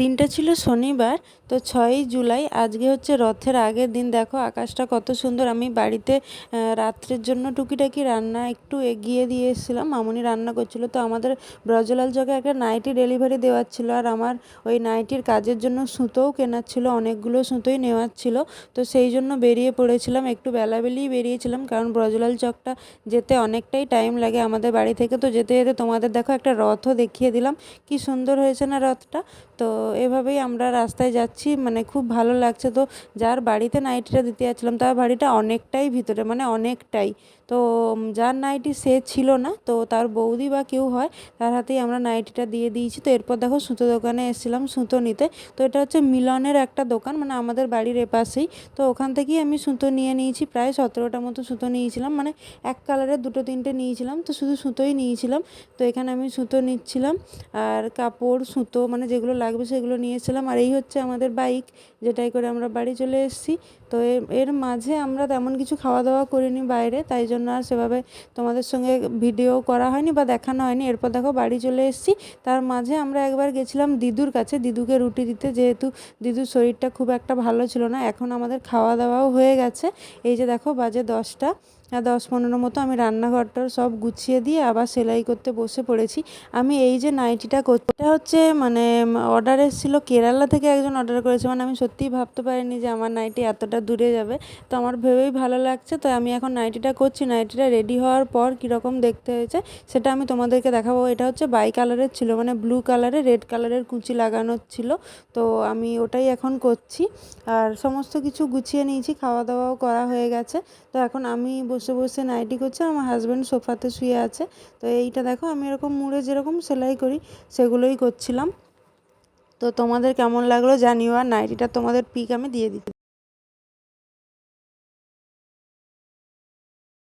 দিনটা ছিল শনিবার, তো ছয়ই জুলাই, আজকে হচ্ছে রথের আগের দিন। দেখো আকাশটা কত সুন্দর। আমি বাড়িতে রাত্রের জন্য টুকিটাকি রান্না একটু এগিয়ে দিয়ে এসেছিলাম। মামুনি রান্না করছিল। তো আমাদের ব্রজলাল চকে একটা নাইটি ডেলিভারি দেওয়ার ছিল আর আমার ওই নাইটির কাজের জন্য সুতোও কেনার ছিল, অনেকগুলো সুতোই নেওয়ার ছিল। তো সেই জন্য বেরিয়ে পড়েছিলাম। একটু বেলাবেলিই বেরিয়েছিলাম কারণ ব্রজলাল চকটা যেতে অনেকটাই টাইম লাগে আমাদের বাড়ি থেকে। তো যেতে যেতে তোমাদের দেখো একটা রথও দেখিয়ে দিলাম। কি সুন্দর হয়েছে না রথটা? তো এভাবেই আমরা রাস্তায় যাচ্ছি মানে খুব ভালো লাগছে তো। যার বাড়িতে নাইটিটা দিতে যাচ্ছিলাম, তার বাড়িটা অনেকটাই ভিতরে মানে অনেকটাই। তো যার নাইটি সে ছিল না, তো তার বৌদি বা কেউ হয়, তার হাতেই আমরা নাইটিটা দিয়ে দিয়েছি। তো এরপর দেখো সুতো দোকানে এসেছিলাম সুতো নিতে। তো এটা হচ্ছে মিলনের একটা দোকান মানে আমাদের বাড়ির এপাশেই। তো ওখান থেকেই আমি সুতো নিয়ে নিয়েছি, প্রায় সতেরোটা মতো সুতো নিয়েছিলাম মানে এক কালারের দুটো তিনটে নিয়েছিলাম। তো শুধু সুতোই নিয়েছিলাম, তো এখানে আমি সুতো নিচ্ছিলাম। আর কাপড়, সুতো মানে যেগুলো লাগবে সেগুলো নিয়েছিলাম। আর এই হচ্ছে আমাদের বাইক যেটাই করে আমরা বাড়ি চলে এসেছি। তো এর মাঝে আমরা তেমন কিছু খাওয়া দাওয়া করিনি বাইরে, তাই জন্য আর সেভাবে তোমাদের সঙ্গে ভিডিও করা হয়নি বা দেখানো হয়নি। এরপর দেখো বাড়ি চলে এসেছি। তার মাঝে আমরা একবার গেছিলাম দিদুর কাছে। দিদুকে রুটি দিতে যেহেতু দিদুর শরীরটা খুব একটা ভালো ছিল না, এখন আমাদের খাওয়া দাওয়াও হয়ে গেছে। এই যে দেখো বাজে দশটা দশ পনেরো মতো আমি রান্নাঘরটার সব গুছিয়ে দিয়ে আবার সেলাই করতে বসে পড়েছি। আমি এই যে নাইটিটা করতে হচ্ছে মানে অর্ডার এসেছিল কেরালা থেকে একজন অর্ডার করেছে। মানে আমি সত্যিই ভাবতে পারিনি যে আমার নাইটি এতটা দূরে যাবে। তো আমার ভেবেই ভালো লাগছে, তো আমি এখন নাইটিটা করছি। নাইটিটা রেডি হওয়ার পর কীরকম দেখতে হয়েছে, সেটা আমি তোমাদেরকে দেখাবো। এটা হচ্ছে বাই কালারের ছিল মানে ব্লু কালারে রেড কালারের কুচি লাগানোর ছিল। তো আমি ওটাই এখন করছি। আর সমস্ত কিছু গুছিয়ে নিয়েছি খাওয়া দাওয়াও করা হয়ে গেছে। তো এখন আমি বসে বসে নাইটি করছি আমার হাজব্যান্ড সোফাতে শুয়ে আছে। তো এইটা দেখো, আমি এরকম মুড়ে যেরকম সেলাই করি, সেগুলোই করছিলাম। তো তোমাদের কেমন লাগল জানিও, আর নাইটিটা তোমাদের পিক আমি দিয়ে দিচ্ছি।